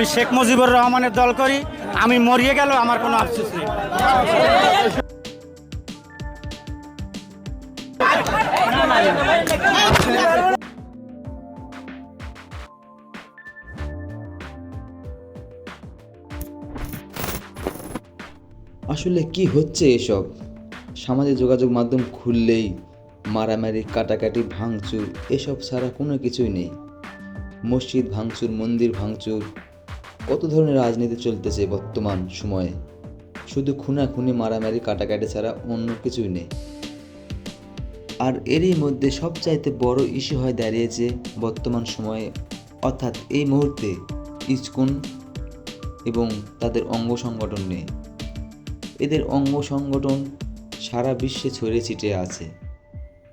আমি শেখ মুজিবুর রহমানের দল করি, আমি মরিয়ে গেল আমার কোনো আফসোস নেই। আসলে কি হচ্ছে এসব? সামাজিক যোগাযোগ মাধ্যম খুললেই মারামারি, কাটাকাটি, ভাঙচুর, এসব ছাড়া কোনো কিছুই নেই। মসজিদ ভাঙচুর, মন্দির ভাঙচুর কত ধরনের রাজনীতি চলতেছে বর্তমান সময়ে? শুধু খুনা খুনাখুনি, মারামারি, কাটাকাটি ছাড়া অন্য কিছুই নেই। আর এরই মধ্যে সবচাইতে বড় ইস্যু হয়ে দাঁড়িয়েছে বর্তমান সময়ে, অর্থাৎ এই মুহূর্তে ইস্কন এবং তাদের অঙ্গ সংগঠন নিয়ে। এদের অঙ্গ সংগঠন সারা বিশ্বে ছড়িয়ে ছিটিয়ে আছে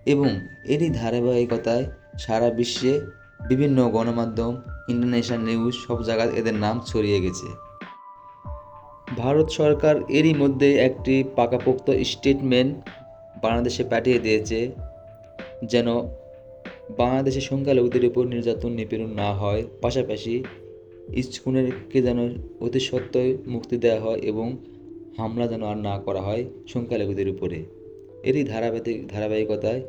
এবং এরই ধারাবাহিকতায় সারা বিশ্বে বিভিন্ন গণমাধ্যম ইন্টারন্যাশনাল নিউজ সব জায়গায় এদের নাম ছড়িয়ে গেছে। ভারত সরকার এরই মধ্যে একটি পাকাপোক্ত স্টেটমেন্ট বাংলাদেশে পাঠিয়ে দিয়েছে, যেন বাংলাদেশের সংখ্যালঘুদের উপর নির্যাতন নিপীড়ন না হয়। পাশাপাশি ইস্কুনেরকে যেন অতি সত্ত্বই মুক্তি দেওয়া হয় এবং হামলা যেন আর না করা হয় সংখ্যালঘুদের উপরে। এরই ধারাবাহিক ধারাবাহিকতায়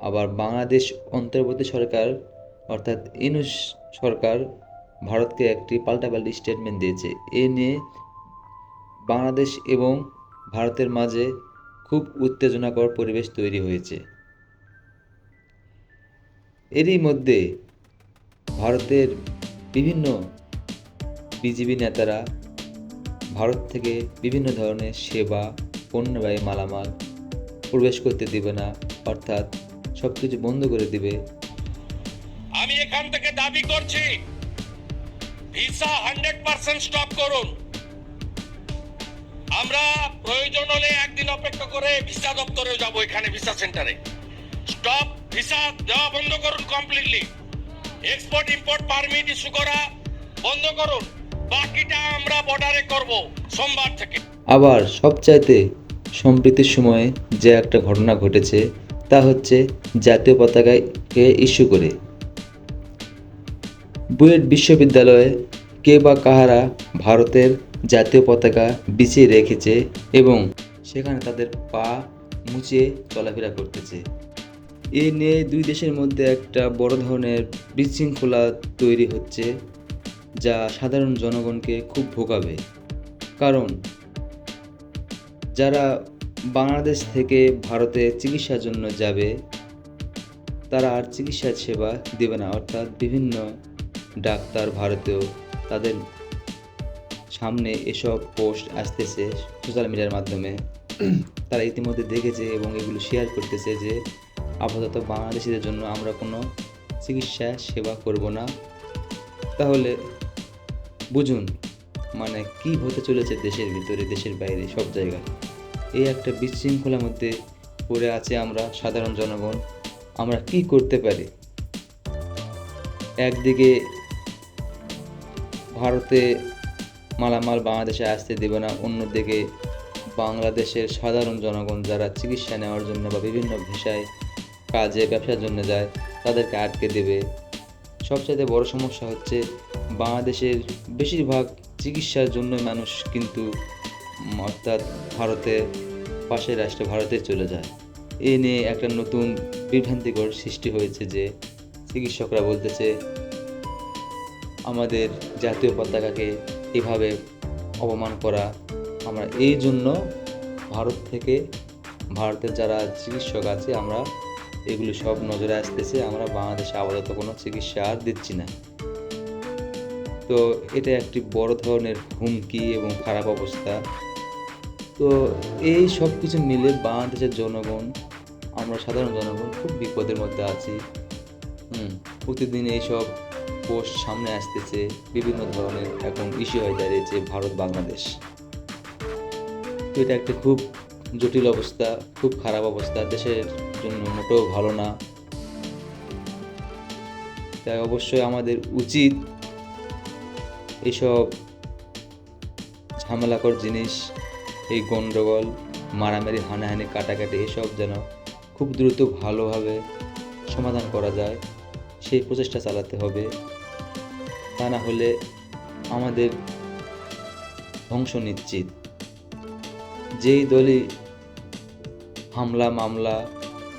আবার বাংলাদেশ অন্তর্বর্তী সরকার অর্থাৎ ইনুস সরকার ভারতকে একটি পাল্টাপাল্টি স্টেটমেন্ট দিয়েছে। এ নিয়ে বাংলাদেশ এবং ভারতের মাঝে খুব উত্তেজনাকর পরিবেশ তৈরি হয়েছে। এরই মধ্যে ভারতের বিভিন্ন বিজিবি নেতারা ভারত থেকে বিভিন্ন ধরনের সেবা, পণ্যবাহী মালামাল প্রবেশ করতে দিবে না, অর্থাৎ সব কিছু বন্ধ করে দিবে। থেকে দাবি করছি? ভিসা হান্ড্রেড পার্সেন্ট স্টপ করুন। আমরা প্রয়োজন হলে একদিন অপেক্ষা করে ভিসা দপ্তরে যাব এখানে, ভিসা সেন্টারে। স্টপ, ভিসা দেওয়া বন্ধ করুন completely export import permit issue করা বন্ধ করুন। বাকিটা আমরা বর্ডারে করব সোমবার থেকে। আবার সবচাইতে সম্প্রীতির সময়ে যে একটা ঘটনা ঘটেছে, তা হচ্ছে জাতীয় পতাকাকে ইস্যু করে। বুয়েট বিশ্ববিদ্যালয়ে কে বা কাহারা ভারতের জাতীয় পতাকা বিছিয়ে রেখেছে এবং সেখানে তাদের পা মুছে চলাফেরা করতেছে। এ নিয়ে দুই দেশের মধ্যে একটা বড় ধরনের বিশৃঙ্খলা তৈরি হচ্ছে, যা সাধারণ জনগণকে খুব ভোগাবে। কারণ, যারা বাংলাদেশ থেকে ভারতে চিকিৎসার জন্য যাবে, তারা আর চিকিৎসা সেবা দেবে না, অর্থাৎ বিভিন্ন ডাক্তার ভারতেও তাদের সামনে এসব পোস্ট আসতেছে সোশ্যাল মিডিয়ার মাধ্যমে। তারা ইতিমধ্যে দেখেছে এবং এগুলো শেয়ার করতেছে যে, আপাতত বাংলাদেশিদের জন্য আমরা কোনো চিকিৎসা সেবা করব না। তাহলে বুঝুন মানে কি হতে চলেছে দেশের ভিতরে, দেশের বাইরে, সব জায়গায়। এই একটা বিশৃঙ্খলার মধ্যে পড়ে আছে আমরা সাধারণ জনগণ। আমরা কি করতে পারি? একদিকে ভারতে মালামাল বাংলাদেশে আসতে দেবে না, অন্যদিকে বাংলাদেশের সাধারণ জনগণ যারা চিকিৎসা নেওয়ার জন্য বা বিভিন্ন ভিসায় কাজে ব্যবসার জন্য যায়, তাদেরকে আটকে দেবে। সবচাইতে বড় সমস্যা হচ্ছে বাংলাদেশের বেশিরভাগ চিকিৎসার জন্য মানুষ কিন্তু অর্থাৎ ভারতে, পাশের রাষ্ট্র ভারতে চলে যায়। এ নিয়ে একটা নতুন বিভ্রান্তিকর সৃষ্টি হয়েছে যে চিকিৎসকরা বলতেছে আমাদের জাতীয় পতাকাকে এভাবে অপমান করা। আমরা এই জন্য ভারত থেকে ভারতের যারা চিকিৎসক আছে, আমরা এগুলো সব নজরে আসতেছে। আমরা বাংলাদেশে আপাতত কোনো চিকিৎসা আর দিচ্ছি না। তো এটা একটি বড় ধরনের হুমকি এবং খারাপ অবস্থা। তো এই সব কিছু মিলে বাংলাদেশের জনগণ, আমরা সাধারণ জনগণ খুব বিপদের মধ্যে আছি। হুম, প্রতিদিন এইসব পোস্ট সামনে আসতেছে বিভিন্ন ধরনের এখন ইস্যু হয়ে দাঁড়িয়েছে ভারত, বাংলাদেশ। তো এটা একটা খুব জটিল অবস্থা, খুব খারাপ অবস্থা। দেশের জন্য মোটেও ভালো না। তাই অবশ্যই আমাদের উচিত এইসব ঝামেলাকর জিনিস, এই গণ্ডগোল মারামারি, হানাহানি, কাটাকাটি, এসব যেন খুব দ্রুত ভালোভাবে সমাধান করা যায়। সেই প্রচেষ্টা চালাতে হবে। তা না হলে আমাদের ধ্বংস নিশ্চিত। যেই দলই হামলা, মামলা,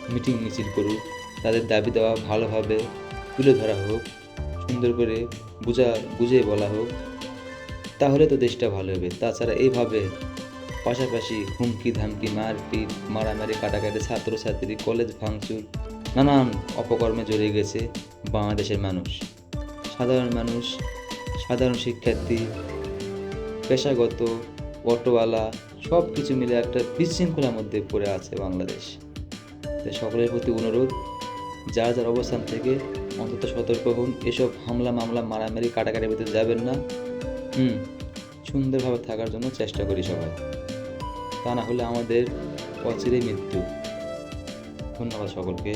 মিটিং মিছিল করুক, তাদের দাবি দেওয়া ভালোভাবে তুলে ধরা হোক, সুন্দর করে বুঝা, বুঝিয়ে বলা হোক, তাহলে তো দেশটা ভালো হবে। তাছাড়া এইভাবে পাশাপাশি হুমকি, ধামকি, মারপিট, মারামারি, কাটাকাটি, ছাত্রছাত্রী, কলেজ ভাঙচুর নানান অপকর্মে জড়িয়ে গেছে বাংলাদেশের মানুষ। সাধারণ মানুষ, সাধারণ শিক্ষার্থী, পেশাগত, অটোওয়ালা সব কিছু মিলে একটা বিশৃঙ্খলার মধ্যে পড়ে আছে বাংলাদেশ। তাই সকলের প্রতি অনুরোধ যার যার অবস্থান থেকে অন্তত সতর্ক হন, এসব হামলা, মামলা, মারামারি, কাটাকাটির ভিতরে যাবেন না। হুম, সুন্দরভাবে থাকার জন্য চেষ্টা করি সবাই। তা না হলে আমাদের অচিরেই মৃত্যু। ধন্যবাদ সকলকে।